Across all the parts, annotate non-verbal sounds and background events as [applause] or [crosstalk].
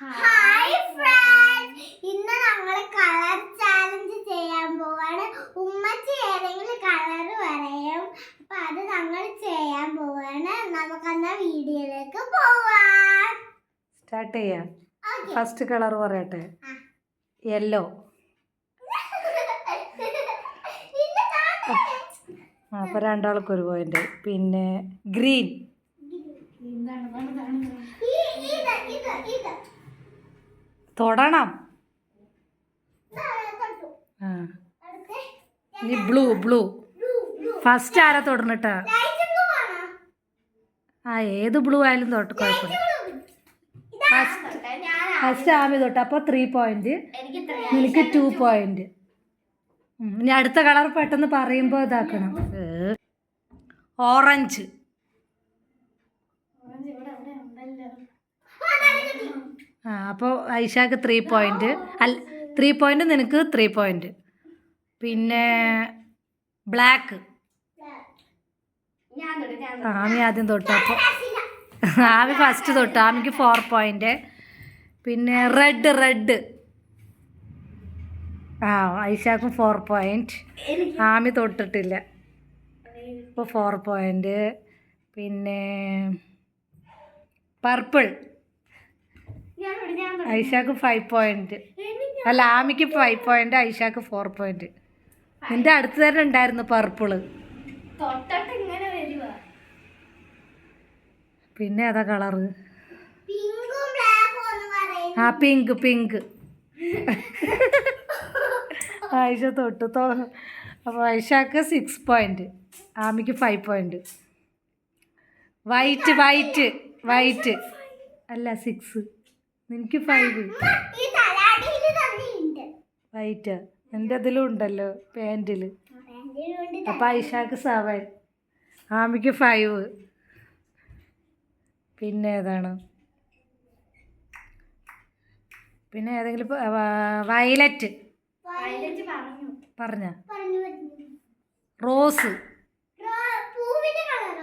Hi friends ഇന്ന് നമ്മൾ colour challenge ചെയ്യാൻ പോവാണ്. ഉമ്മച്ചി ഏതെങ്കിലും കളർ പറയും. അപ്പൊ അത് നമ്മൾ ചെയ്യാൻ പോവാണ്. നമുക്കെന്നാ വീഡിയോയിലേക്ക് പോവാം. സ്റ്റാർട്ട് ചെയ്യാം. ഫസ്റ്റ് കളർ പറയട്ടെ. യെല്ലോ [laughs] അപ്പൊ രണ്ടാൾക്കൊരു അപ്പോൾ രണ്ടാൾക്ക് ഒരു പോയിന്റ് പിന്നെ ഗ്രീൻ ഈ- ഇത്, ഇത്, ഇത്. തൊടണം. ഇനി ബ്ലൂ ബ്ലൂ. ഫസ്റ്റ് ആരാ തൊടണിട്ടാ? ആ ഏത് ബ്ലൂ ആയാലും തൊട്ട് കുഴപ്പമില്ല. ഫസ്റ്റ്. ഫസ്റ്റ് ആമി തൊട്ട്. അപ്പോൾ ത്രീ പോയിന്റ് എനിക്ക് ടു പോയിന്റ് ഇനി അടുത്ത കളർ പെട്ടെന്ന് പറയുമ്പോൾ ഇതാക്കണം. ഓറഞ്ച് ആ അപ്പോൾ ഐഷാക്ക് ത്രീ പോയിന്റ് അല്ല ത്രീ പോയിന്റ് നിനക്ക് ത്രീ പോയിന്റ് പിന്നെ ബ്ലാക്ക് ആമി ആദ്യം തൊട്ട് അപ്പോൾ ആമി ഫസ്റ്റ് തൊട്ട് ആമിക്ക് ഫോർ പോയിന്റ് പിന്നെ റെഡ് റെഡ് ആ ഐഷാക്കും ഫോർ പോയിന്റ് ആമി തൊട്ടിട്ടില്ല. ഇപ്പോൾ ഫോർ പോയിന്റ് പിന്നെ പർപ്പിൾ ഞാൻ തൊട്ട് ഞാൻ തൊട്ട്. ഐഷാക്ക് ഫൈവ് പോയിന്റ് അല്ല ആമിക്ക് ഫൈവ് പോയിന്റ് ഐഷാക്ക് ഫോർ പോയിന്റ് നിന്റെ അടുത്ത് തന്നെ ഉണ്ടായിരുന്നു പർപ്പിൾ പിന്നെ ഏതാ കളറ് ആ പിങ്ക് പിങ്ക് ആയിഷ തൊട്ട് തോ അപ്പോൾ ഐഷാക്ക് six point ആമിക്ക് five point white white white അല്ല സിക്സ് നിനക്ക് ഫൈവ് വൈറ്റ് എന്റെ അതിലും ഉണ്ടല്ലോ പാന്റിൽ അപ്പൊ ഐഷാക്ക് സെവൻ ആമിക്ക് ഫൈവ് പിന്നെ ഏതാണ്? പിന്നെ ഏതെങ്കിലും വയലറ്റ് പറഞ്ഞു? Rose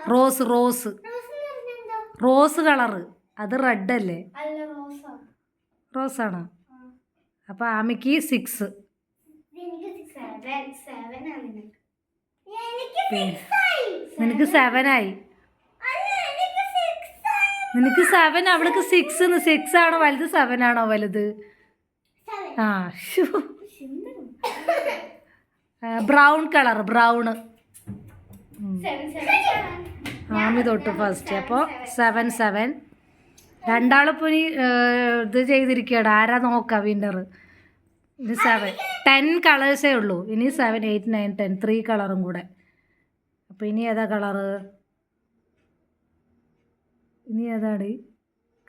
rose rose rose colour. അത് റെഡ് അല്ലേ? റോസാണോ? അപ്പോൾ ആമിക്ക് സിക്സ് നിനക്ക് സെവനായി. നിനക്ക് സെവൻ അവൾക്ക് സിക്സ് സിക്സ് ആണോ വലുത് സെവൻ ആണോ വലുത്. ആ ബ്രൗൺ കളർ ബ്രൗണ്. ആമി തൊട്ട് ഫസ്റ്റ് അപ്പോൾ സെവൻ സെവൻ രണ്ടാളിപ്പോൾ ഇത് ചെയ്തിരിക്കുകയാണ്. ആരാ നോക്കാം വിന്നർ ഇനി സെവൻ ടെൻ കളേഴ്സേ ഉള്ളൂ. ഇനി seven eight nine ten three കളറും കൂടെ. അപ്പോൾ ഇനി ഏതാ കളറ് ഇനി ഏതാണ്?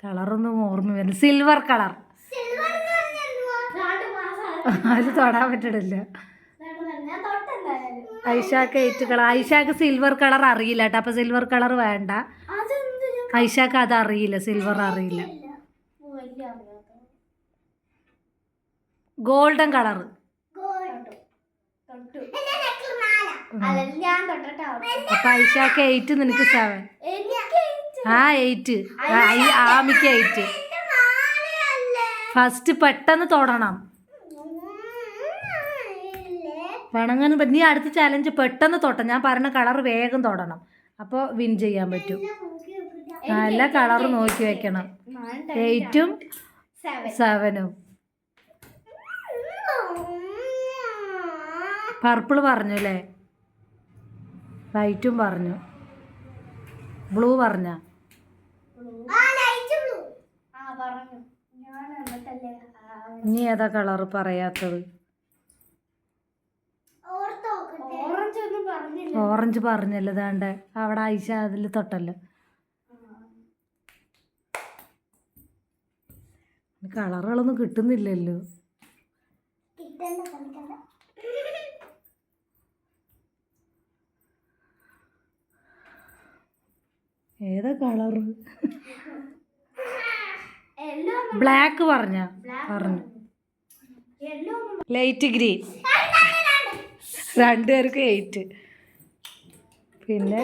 കളറൊന്നും ഓർമ്മ വരുന്നത് സിൽവർ കളർ അതിൽ തൊടാൻ തൊട്ടെന്തായാലും. ഐഷാക്ക് എയ്റ്റ് കളർ ഐഷാക്ക് സിൽവർ കളർ അറിയില്ല കേട്ടോ. അപ്പോൾ സിൽവർ കളർ വേണ്ട. ഐഷാക്ക് അത് അറിയില്ല സിൽവർ അറിയില്ല ഗോൾഡൻ കളർ. അപ്പൊ ഐഷാക്ക് എയ്റ്റ് നിനക്ക് സെവൻ. ആ എയ്റ്റ് ആമിക്ക് എയ്റ്റ് ഫസ്റ്റ് പെട്ടെന്ന് തൊടണം? വേണമെങ്കിൽ നീ അടുത്ത ചാലഞ്ച് പെട്ടെന്ന് തൊട്ട ഞാൻ പറഞ്ഞ കളർ വേഗം തൊടണം അപ്പോൾ വിൻ ചെയ്യാൻ പറ്റും. നല്ല കളർ നോക്കി വെക്കണം. എയ്റ്റും. സെവനും പർപ്പിൾ പറഞ്ഞു അല്ലേ വൈറ്റും പറഞ്ഞു. ബ്ലൂ പറഞ്ഞ? ഇനി ഏതാ കളർ പറയാത്തത്? ഓറഞ്ച് പറഞ്ഞല്ലോ. ദാണ്ട് അവിടെ ഐശ അതിൽ തൊട്ടല്ലോ. കളറുകളൊന്നും കിട്ടുന്നില്ലല്ലോ. ഏതാ കളറ്? ബ്ലാക്ക് പറഞ്ഞ? പറഞ്ഞു. ലൈറ്റ് ഗ്രീൻ രണ്ടുപേർക്ക് എയ്റ്റ് പിന്നെ?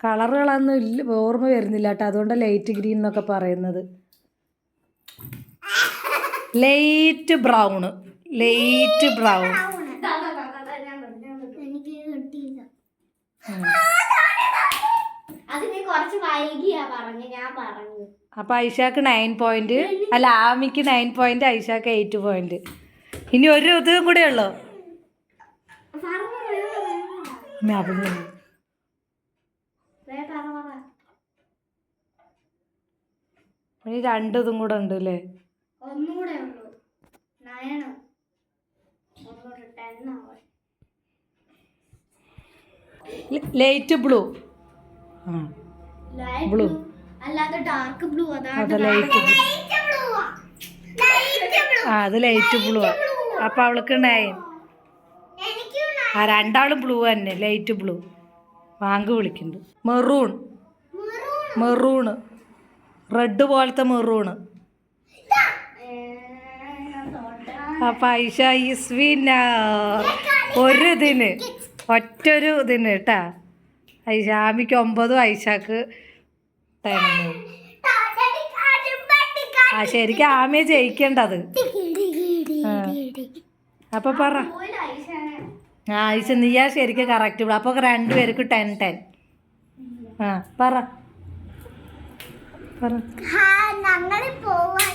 കളറുകളൊന്നും ഇല്ല ഓർമ്മ വരുന്നില്ല കേട്ടോ. അതുകൊണ്ട് ലൈറ്റ് ഗ്രീൻ എന്നൊക്കെ പറയുന്നത്. Light brown. Light brown. അപ്പൊ ഞാൻ ഐഷാക്ക് നയൻ പോയിന്റ് അല്ല ആമിക്ക് നയൻ പോയിന്റ് ഐഷാക്ക് എയ്റ്റ് പോയിന്റ് ഇനി ഒരു ഇതും കൂടെ ഉള്ളോ? പറഞ്ഞു വേഗം, വേഗം. അമ്മേ, അവൾ വേഗം പറ, പറ. ഇനി രണ്ട് ഇതും കൂടെ ഉണ്ട് അല്ലേ ഒന്നുകൂടെ ഉള്ളൂ ലൈറ്റ് ബ്ലൂ. ആ. ബ്ലൂ. അല്ലാതെ ഡാർക്ക് ബ്ലൂ. അത് അതാണ് ലൈറ്റ് ബ്ലൂ. ആ. അത് ലൈറ്റ് ബ്ലൂ അപ്പം അവൾക്ക് നയൻ. ആ രണ്ടാളും ബ്ലൂ തന്നെ. Light blue. വാങ്ക് വിളിക്കുന്നുണ്ട്. മെറൂൺ. മെറൂണ്. റെഡ് പോലത്തെ മെറൂണ്. അപ്പം ഐഷ ഒരു ഇതിന് ഒറ്റൊരു ഇതിന് കേട്ടാ ഐഷാമിക്ക് ഒമ്പതും ഐഷാക്ക് ടെന്നും ആ ശരിക്കും ആമയെ ജയിക്കേണ്ടത്. അപ്പൊ പറ. ആ ഐഷ നീയാ ശരിക്കും കറക്റ്റ് അപ്പൊ രണ്ടുപേർക്ക് ടെൻ ടെൻ. ആ പറ. പറ. ഞങ്ങൾ പോവാൻ